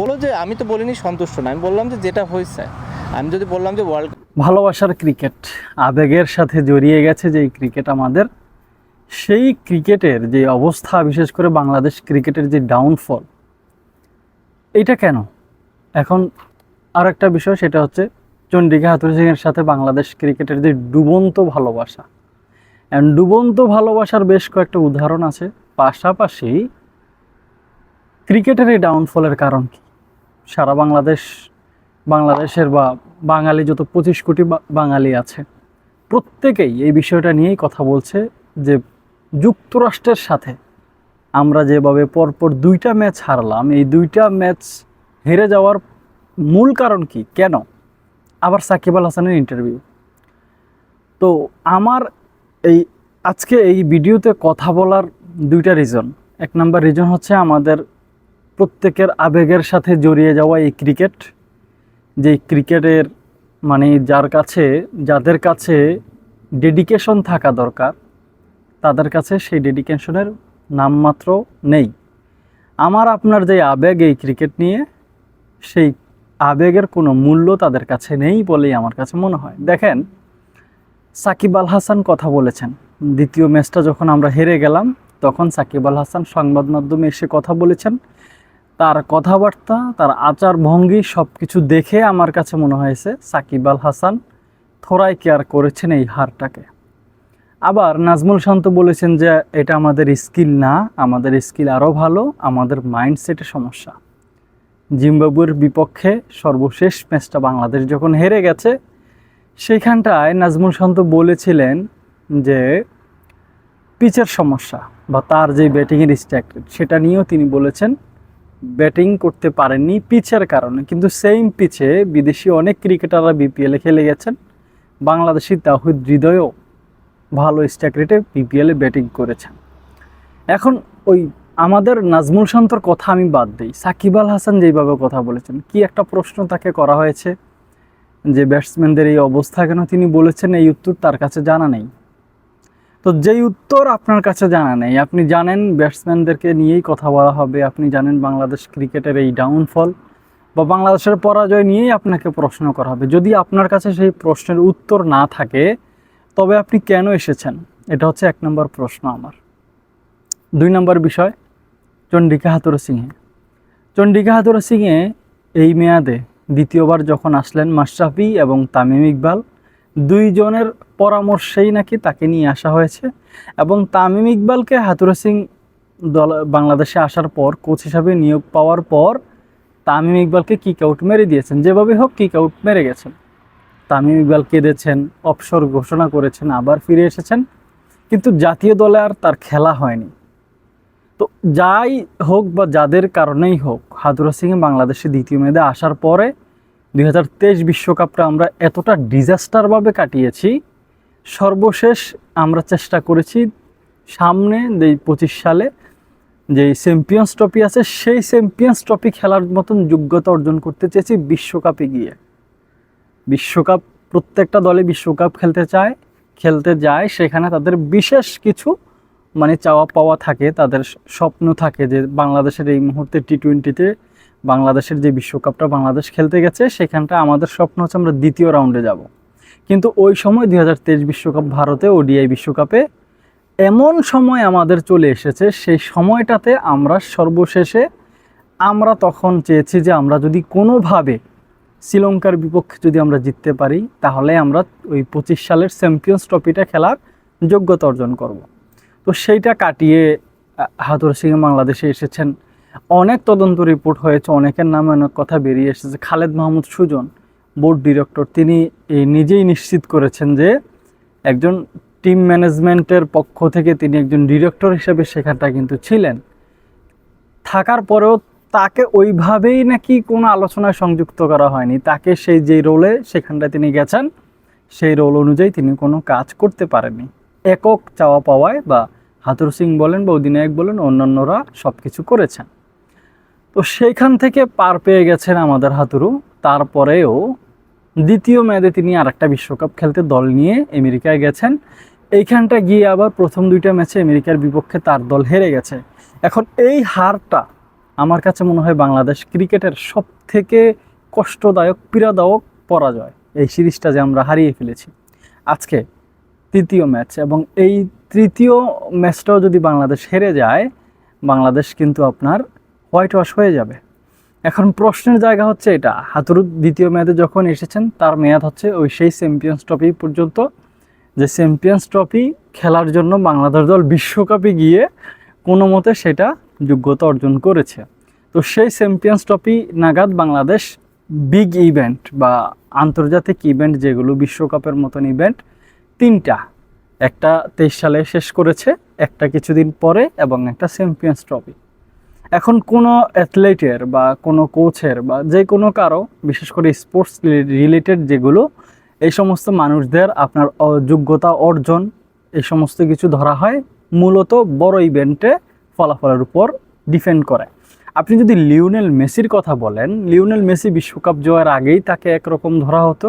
বলো যে, আমি তো বলিনি সন্তুষ্ট না আমি বললাম যে, যেটা হয়েছে। আমি যদি বললাম যে ওয়ার্ল্ড ভালোবাসার ক্রিকেট আবেগের সাথে জড়িয়ে গেছে যে ক্রিকেট আমাদের, সেই ক্রিকেটের যে অবস্থা, বিশেষ করে বাংলাদেশ ক্রিকেটের যে ডাউনফল এটা কেন? এখন আর একটা বিষয়, সেটা হচ্ছে চন্ডিকা হাতুরি সিংয়ের সাথে বাংলাদেশ ক্রিকেটের যে ডুবন্ত ভালোবাসা। And ডুবন্ত ভালোবাসার বেশ কয়েকটা উদাহরণ আছে। পাশাপাশি, ক্রিকেটের এই ডাউনফলের কারণ কি? সারা বাংলাদেশ, বাংলাদেশের বা বাঙালি যত পঁচিশ কোটি বাঙালি আছে, প্রত্যেকেই এই বিষয়টা নিয়েই কথা বলছে যে যুক্তরাষ্ট্রের সাথে আমরা যেভাবে পরপর দুইটা ম্যাচ হারলাম, এই দুইটা ম্যাচ হেরে যাওয়ার মূল কারণ কি? কেন? আবার সাকিব আল হাসানের ইন্টারভিউ তো আমার এই, আজকে এই ভিডিওতে কথা বলার দুইটা রিজন এক নাম্বার রিজন হচ্ছে আমাদের প্রত্যেকের আবেগের সাথে জড়িয়ে যাওয়া এই ক্রিকেট যে ক্রিকেটের মানে যার কাছে, যাদের কাছে ডেডিকেশন থাকা দরকার, তাদের কাছে সেই ডেডিকেশনের নামমাত্র নেই। আমার, আপনার যে আবেগ এই ক্রিকেট নিয়ে, সেই আবেগের কোনো মূল্য তাদের কাছে নেই বলেই আমার কাছে মনে হয়। দেখেন, সাকিব আল হাসান কথা বলেছেন। দ্বিতীয় ম্যাচটা যখন আমরা হেরে গেলাম, তখন সাকিব আল হাসান সংবাদ মাধ্যমে এসে কথা বলেছেন। তার কথাবার্তা, তার আচার ভঙ্গি সব কিছু দেখে আমার কাছে মনে হয়েছে সাকিব আল হাসান থোড়াই কেয়ার করেছেন এই হারটাকে। আবার নাজমুল শান্ত বলেছেন যে, এটা আমাদের স্কিল না, আমাদের স্কিল আরও ভালো, আমাদের মাইন্ডসেটের সমস্যা। জিম্বাবুয়ের বিপক্ষে সর্বশেষ ম্যাচটা বাংলাদেশ যখন হেরে গেছে, সেইখানটায় নাজমুল শান্ত বলেছিলেন যে, পিচের সমস্যা বা তার যে ব্যাটিংয়ের স্ট্যাক সেটা নিয়েও তিনি বলেছেন ব্যাটিং করতে পারেননি পিচের কারণে। কিন্তু সেম পিচে বিদেশি অনেক ক্রিকেটাররা বিপিএলে খেলে গেছেন। বাংলাদেশি তাহিদ হৃদয়ও ভালো স্ট্যাক রেটে বিপিএলে ব্যাটিং করেছেন। এখন ওই আমাদের নাজমুল শান্তর কথা আমি বাদ দিই। সাকিব আল হাসান যেইভাবে কথা বলেছেন, কি একটা প্রশ্ন তাকে করা হয়েছে? যে ব্যাটসম্যানদের এই অবস্থা কেন তিনি বলেছেন, এই উত্তর তার কাছে জানা নেই। তো যেই উত্তর আপনার কাছে জানা নেই, আপনি জানেন ব্যাটসম্যানদেরকে নিয়েই কথা বলা হবে, আপনি জানেন বাংলাদেশ ক্রিকেটের এই ডাউনফল বা বাংলাদেশের পরাজয় নিয়েই আপনাকে প্রশ্ন করা হবে। যদি আপনার কাছে সেই প্রশ্নের উত্তর না থাকে, তবে আপনি কেন এসেছেন? এটা হচ্ছে এক নম্বর প্রশ্ন আমার। দুই নম্বর বিষয় চণ্ডিকা হাতুর সিংহে। চণ্ডিকা হাতুর সিংহে এই মেয়াদে দ্বিতীয়বার যখন আসলেন মাশরাফি এবং তামিম ইকবাল, দুইজনের পরামর্শেই নাকি তাকে নিয়ে আসা হয়েছে। এবং তামিম ইকবালকে হাতুরা সিং দল, বাংলাদেশে আসার পর কোচ হিসাবে নিয়োগ পাওয়ার পর তামিম ইকবালকে কিক আউট মেরে দিয়েছেন। যেভাবে হোক কিক আউট মেরে গেছেন। তামিম ইকবাল কেঁদেছেন, অবসর ঘোষণা করেছেন, আবার ফিরে এসেছেন। কিন্তু জাতীয় দলে আর তার খেলা হয়নি। তো যাই হোক বা যাদের কারণেই হোক, হাতুরা সিংয়ে বাংলাদেশে দ্বিতীয় মেয়াদে আসার পরে দুই বিশ্বকাপটা আমরা এতটা ডিজাস্টারভাবে কাটিয়েছি সর্বশেষ আমরা চেষ্টা করেছি সামনে এই পঁচিশ সালে যে চ্যাম্পিয়ন্স ট্রফি আছে, সেই চ্যাম্পিয়ন্স ট্রফি খেলার মতন যোগ্যতা অর্জন করতে চেয়েছি বিশ্বকাপে গিয়ে। বিশ্বকাপ, প্রত্যেকটা দলে বিশ্বকাপ খেলতে চায়, খেলতে যায়, সেখানে তাদের বিশেষ কিছু মানে চাওয়া পাওয়া থাকে, তাদের স্বপ্ন থাকে যে বাংলাদেশের এই মুহূর্তে টি টোয়েন্টিতে বাংলাদেশের যে বিশ্বকাপটা বাংলাদেশ খেলতে গেছে, সেখানটা আমাদের স্বপ্ন হচ্ছে আমরা দ্বিতীয় রাউন্ডে যাব। কিন্তু ওই সময় দুই বিশ্বকাপ ভারতে ওডিআই বিশ্বকাপে এমন সময় আমাদের চলে এসেছে, সেই সময়টাতে আমরা সর্বশেষে, আমরা তখন চেয়েছি যে আমরা যদি কোনোভাবে শ্রীলঙ্কার বিপক্ষে যদি আমরা জিততে পারি, তাহলে আমরা ওই পঁচিশ সালের চ্যাম্পিয়ন্স ট্রফিটা খেলার যোগ্যতা অর্জন করব। তো সেইটা কাটিয়ে হাতুর সিং বাংলাদেশে এসেছেন। অনেক তদন্ত রিপোর্ট হয়েছে, অনেকের নামে অনেক কথা বেরিয়ে এসেছে। খালেদ মাহমুদ সুজন বোর্ড ডিরেক্টর, তিনি নিজেই নিশ্চিত করেছেন যে একজন টিম ম্যানেজমেন্টের পক্ষ থেকে তিনি একজন ডিরেক্টর হিসেবে সেখানটা কিন্তু ছিলেন। থাকার পরেও তাকে ওইভাবেই নাকি কোনো আলোচনায় সংযুক্ত করা হয়নি। তাকে সেই যে রোলে সেখানটায় তিনি গেছেন, সেই রোল অনুযায়ী তিনি কোনো কাজ করতে পারেননি। একক চাওয়া পাওয়ায় বা হাতুর সিং বলেন বা অধিনায়ক বলেন, অন্যান্যরা সব কিছু করেছেন। তো সেইখান থেকে পার পেয়ে গেছেন আমাদের হাতুরু। তারপরেও দ্বিতীয় মেয়াদে তিনি আরেকটা বিশ্বকাপ খেলতে দল নিয়ে আমেরিকায় গেছেন। এইখানটা গিয়ে আবার প্রথম দুইটা ম্যাচে আমেরিকার বিপক্ষে তার দল হেরে গেছে। এখন এই হারটা আমার কাছে মনে হয় বাংলাদেশ ক্রিকেটের সব থেকে কষ্টদায়ক, পীড়াদায়ক পরাজয়। এই সিরিজটা যে আমরা হারিয়ে ফেলেছি। আজকে তৃতীয় ম্যাচ এবং এই তৃতীয় ম্যাচটাও যদি বাংলাদেশ হেরে যায়, বাংলাদেশ কিন্তু আপনার হোয়াইট ওয়াশ হয়ে যাবে। এখন প্রশ্নের জায়গা হচ্ছে এটা। হাতুরু দ্বিতীয় মেয়াদে যখন এসেছেন, তার মেয়াদ হচ্ছে ওই সেই চ্যাম্পিয়ন্স ট্রফি পর্যন্ত। যে চ্যাম্পিয়ন্স ট্রফি খেলার জন্য বাংলাদেশ দল বিশ্বকাপে গিয়ে কোনো মতে সেটা যোগ্যতা অর্জন করেছে। তো সেই চ্যাম্পিয়ন্স ট্রফি নাগাদ বাংলাদেশ বিগ ইভেন্ট বা আন্তর্জাতিক ইভেন্ট যেগুলো বিশ্বকাপের মতন ইভেন্ট তিনটা। একটা তেইশ সালে শেষ করেছে, একটা কিছুদিন পরে এবং একটা চ্যাম্পিয়ন্স ট্রফি এখন কোনো অ্যাথলেটের বা কোনো কোচের বা যে কোনো কারও, বিশেষ করে স্পোর্টস রিলেটেড যেগুলো, এই সমস্ত মানুষদের আপনার যোগ্যতা অর্জন, এই সমস্ত কিছু ধরা হয় মূলত বড় ইভেন্টে ফলাফলের উপর ডিপেন্ড করে। আপনি যদি লিওনেল মেসির কথা বলেন, লিওনেল মেসি বিশ্বকাপ জয়ের আগেই তাকে একরকম ধরা হতো।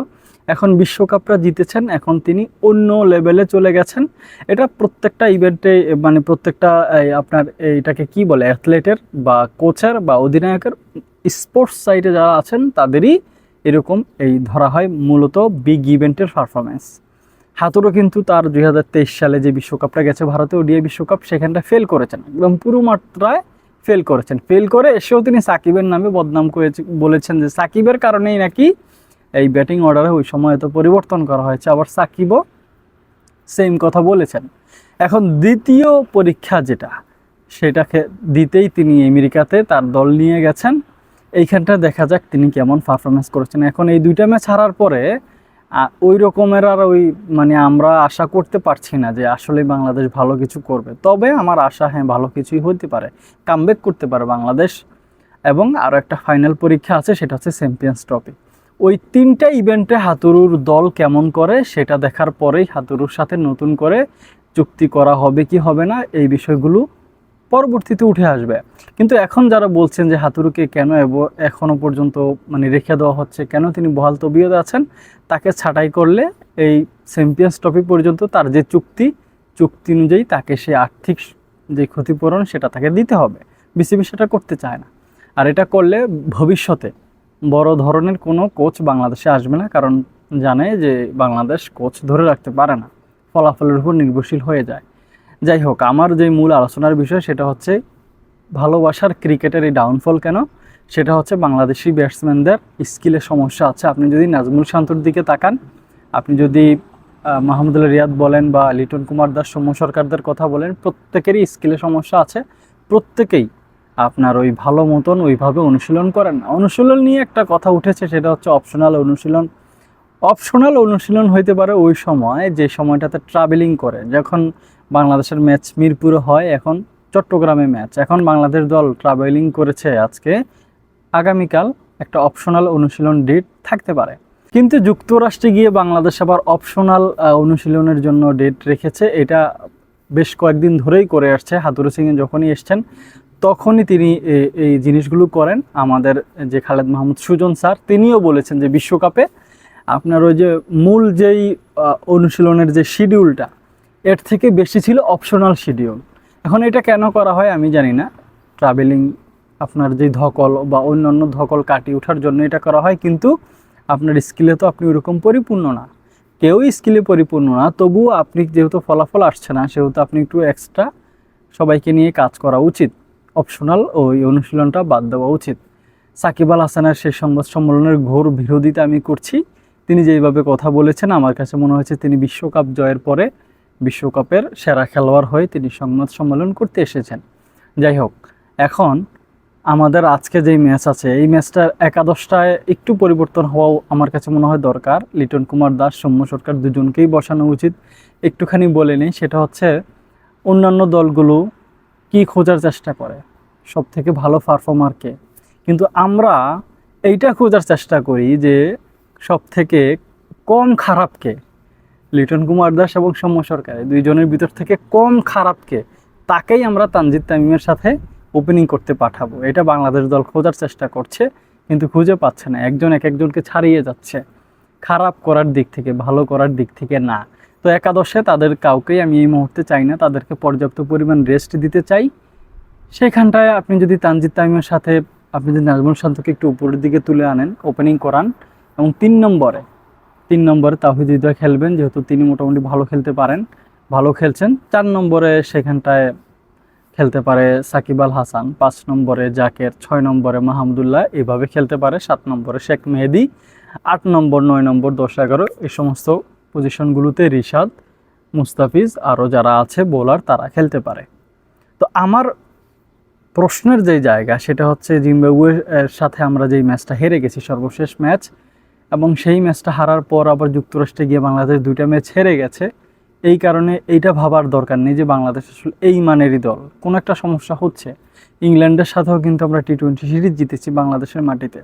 এখন বিশ্বকাপটা জিতেছেন, এখন তিনি অন্য লেভেলে চলে গেছেন। এটা প্রত্যেকটা ইভেন্টে মানে প্রত্যেকটা আপনার এটাকে কি বলে, অ্যাথলেটের বা কোচের বা অধিনায়কের স্পোর্টস সাইটে যারা আছেন, তাদেরই এরকম এই ধরা হয় মূলত বিগ ইভেন্টের পারফরমেন্স হাতুরও কিন্তু তার দুই হাজার তেইশ সালে যে বিশ্বকাপটা গেছে, ভারতে ওডিআই বিশ্বকাপ, সেখানটা ফেল করেছেন। একদম পুরো মাত্রায় ফেল করেছেন। ফেল করে এসেও তিনি সাকিবের নামে বদনাম করেছে, বলেছেন যে সাকিবের কারণেই নাকি এই ব্যাটিং অর্ডারে ওই সময় তো পরিবর্তন করা হয়েছে, আবার সাকিবও সেম কথা বলেছেন। এখন দ্বিতীয় পরীক্ষা যেটা, সেটাকে দিতেই তিনি আমেরিকাতে তার দল নিয়ে গেছেন। এইখানটা দেখা যাক তিনি কেমন পারফরমেন্স করেছেন। এখন এই দুইটা ম্যাচ হারার পরে ওই রকমের আর ওই মানে আমরা আশা করতে পারছি না যে আসলে বাংলাদেশ ভালো কিছু করবে। তবে আমার আশা হ্যাঁ ভালো কিছুই হতে পারে। কামব্যাক করতে পারে বাংলাদেশ। এবং আরও একটা ফাইনাল পরীক্ষা আছে, সেটা হচ্ছে চ্যাম্পিয়ন্স ট্রফি ওই তিনটা ইভেন্টে হাতুরুর দল কেমন করে সেটা দেখার পরেই হাতুরুর সাথে নতুন করে চুক্তি করা হবে কি হবে না এই বিষয়গুলো পরবর্তীতে উঠে আসবে। কিন্তু এখন যারা বলছেন যে হাতুরুকে কেন এব- এখনও পর্যন্ত মানে রেখে দেওয়া হচ্ছে, কেন তিনি বহাল তবিয়তে আছেন, তাকে ছাঁটাই করলে এই চ্যাম্পিয়ন্স ট্রফি পর্যন্ত তার যে চুক্তি চুক্তি অনুযায়ী তাকে সে আর্থিক যে ক্ষতিপূরণ সেটা তাকে দিতে হবে। বিসিবি সেটা করতে চায় না। আর এটা করলে ভবিষ্যতে বড় ধরনের কোনো কোচ বাংলাদেশে আসবে না কারণ জানে যে বাংলাদেশ কোচ ধরে রাখতে পারে না ফলাফলের উপর নির্ভরশীল হয়ে যায়। যাই হোক আমার যে মূল আলোচনার বিষয় সেটা হচ্ছে ভালোবাসার ক্রিকেটের এই ডাউনফল কেন? সেটা হচ্ছে বাংলাদেশি ব্যাটসম্যানদের স্কিলের সমস্যা আছে। আপনি যদি নাজমুল শান্তর দিকে তাকান আপনি যদি আহ, মাহমুদুল্লাহ রিয়াদ বলেন বা লিটন কুমার দাস সৌম্য সরকারদের কথা বলেন প্রত্যেকেরই স্কিলের সমস্যা আছে। প্রত্যেকেই আপনার ওই ভালো মতন ওইভাবে অনুশীলন করেন না। অনুশীলন নিয়ে একটা কথা উঠেছে, সেটা হচ্ছে অপশনাল অনুশীলন। অপশনাল অনুশীলন হইতে পারে ওই সময়, যে সময়টাতে ট্রাভেলিং করে। যখন বাংলাদেশের ম্যাচ মিরপুরে হয়, এখন চট্টগ্রামে ম্যাচ। এখন বাংলাদেশ দল ট্রাভেলিং করেছে আজকে। আগামীকাল একটা অপশনাল অনুশীলন ডেট থাকতে পারে। কিন্তু যুক্তরাষ্ট্রে গিয়ে বাংলাদেশ আবার অপশনাল অনুশীলনের জন্য ডেট রেখেছে। এটা বেশ কয়েকদিন ধরেই করে আসছে। হাতুরু সিংয়ে যখনই এসছেন তখনই তিনি এই জিনিসগুলো করেন। আমাদের যে খালেদ মাহমুদ সুজন স্যার, তিনিও বলেছেন যে বিশ্বকাপে আপনার ওই যে মূল যেই অনুশীলনের যে শিডিউলটা, এর থেকে বেশি ছিল অপশনাল শিডিউল। এখন এটা কেন করা হয় আমি জানি না। ট্রাভেলিং আপনার যে ধকল বা অন্যান্য ধকল কাটিয়ে ওঠার জন্য এটা করা হয়, কিন্তু আপনার স্কিলে তো আপনি ওরকম পরিপূর্ণ না। কেউই স্কিলে পরিপূর্ণ না, তবুও আপনি যেহেতু ফলাফল আসছে না, সেহেতু আপনি একটু এক্সট্রা সবাইকে নিয়ে কাজ করা উচিত। অপশনাল ওই অনুশীলনটা বাদ দেওয়া উচিত। সাকিব আল হাসানের সেই সংবাদ সম্মেলনের ঘোর বিরোধিতা আমি করছি। তিনি যেইভাবে কথা বলেছেন, আমার কাছে মনে হয়েছে তিনি বিশ্বকাপ জয়ের পরে বিশ্বকাপের সেরা খেলোয়াড় হয়ে তিনি সংবাদ সম্মেলন করতে এসেছেন। যাই হোক, এখন আমাদের আজকে যেই ম্যাচ আছে, এই ম্যাচটার একাদশটায় একটু পরিবর্তন হওয়াও আমার কাছে মনে হয় দরকার। লিটন কুমার দাস, সৌম্য সরকার দুজনকেই বসানো উচিত। একটুখানি বলে নিই, সেটা হচ্ছে অন্যান্য দলগুলো কি খোঁজার চেষ্টা করে? সব থেকে ভালো পারফর্মারকে কিন্তু আমরা এইটা খোঁজার চেষ্টা করি যে সব থেকে কম খারাপকে লিটন কুমার দাস এবং সৌম্য সরকারের দুইজনের ভিতর থেকে কম খারাপকে তাকেই আমরা তানজিদ তামিমের সাথে ওপেনিং করতে পাঠাবো। এটা বাংলাদেশ দল খোঁজার চেষ্টা করছে, কিন্তু খুঁজে পাচ্ছে না। একজন এক একজনকে ছাড়িয়ে যাচ্ছে। খারাপ করার দিক থেকে, ভালো করার দিক থেকে না। তো একাদশে তাদের কাউকেই আমি এই মুহূর্তে চাই না। তাদেরকে পর্যাপ্ত পরিমাণ রেস্ট দিতে চাই। সেখানটায় আপনি যদি তানজিদ তামিমের সাথে, আপনি যদি নাজমুল শান্তকে একটু উপরের দিকে তুলে আনেন ওপেনিং করান, এবং তিন নম্বরে তিন নম্বরে তাহিদ হৃদয় খেলবেন, যেহেতু তিনি মোটামুটি ভালো খেলতে পারেন, ভালো খেলছেন। চার নম্বরে সেখানটায় খেলতে পারে সাকিব আল হাসান, পাঁচ নম্বরে জাকের, ছয় নম্বরে মাহমুদুল্লাহ, এভাবে খেলতে পারে। সাত নম্বরে শেখ মেহেদি, আট নম্বর, নয় নম্বর, দশ, এগারো, এই সমস্ত পজিশনগুলোতে রিশাদ, মুস্তাফিজ আরও যারা আছে বোলার তারা খেলতে পারে। তো আমার প্রশ্নের যে জায়গা, সেটা হচ্ছে জিম্বাবুয়ের সাথে আমরা যেই ম্যাচটা হেরে গেছি, সর্বশেষ ম্যাচ, এবং সেই ম্যাচটা হারার পর আবার যুক্তরাষ্ট্রে গিয়ে বাংলাদেশ দুইটা ম্যাচ হেরে গেছে, এই কারণে এইটা ভাবার দরকার নেই যে বাংলাদেশ আসলে এই মানেরই দল। কোনো একটা সমস্যা হচ্ছে। ইংল্যান্ডের সাথেও কিন্তু আমরা টি টোয়েন্টি সিরিজ জিতেছি বাংলাদেশের মাটিতে।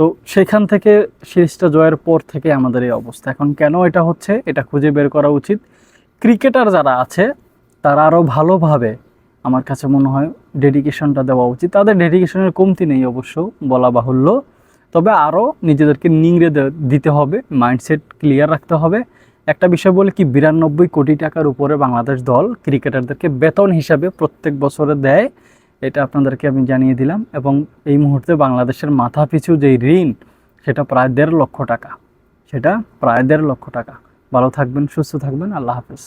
তো সেখান থেকে সিরিজটা জয়ের পর থেকে আমাদের এই অবস্থা। এখন কেন এটা হচ্ছে, এটা খুঁজে বের করা উচিত। ক্রিকেটার যারা আছে, তারা আরও ভালোভাবে আমার কাছে মনে হয় ডেডিকেশনটা দেওয়া উচিত। তাদের ডেডিকেশনের কমতি নেই অবশ্য, বলা বাহুল্য। তবে আরও নিজেদেরকে নিংড়ে দিতে হবে মাইন্ডসেট ক্লিয়ার রাখতে হবে। একটা বিষয় বলে কি, বিরানব্বই কোটি টাকার উপরে বাংলাদেশ দল ক্রিকেটারদেরকে বেতন হিসাবে প্রত্যেক বছরে দেয়। এটা আপনাদেরকে আমি জানিয়ে দিলাম এবং এই মুহূর্তে বাংলাদেশের মাথা পিছু যেই ঋণ, সেটা প্রায় দেড় লক্ষ টাকা। সেটা প্রায় দেড় লক্ষ টাকা। ভালো থাকবেন, সুস্থ থাকবেন, আল্লাহ হাফেজ।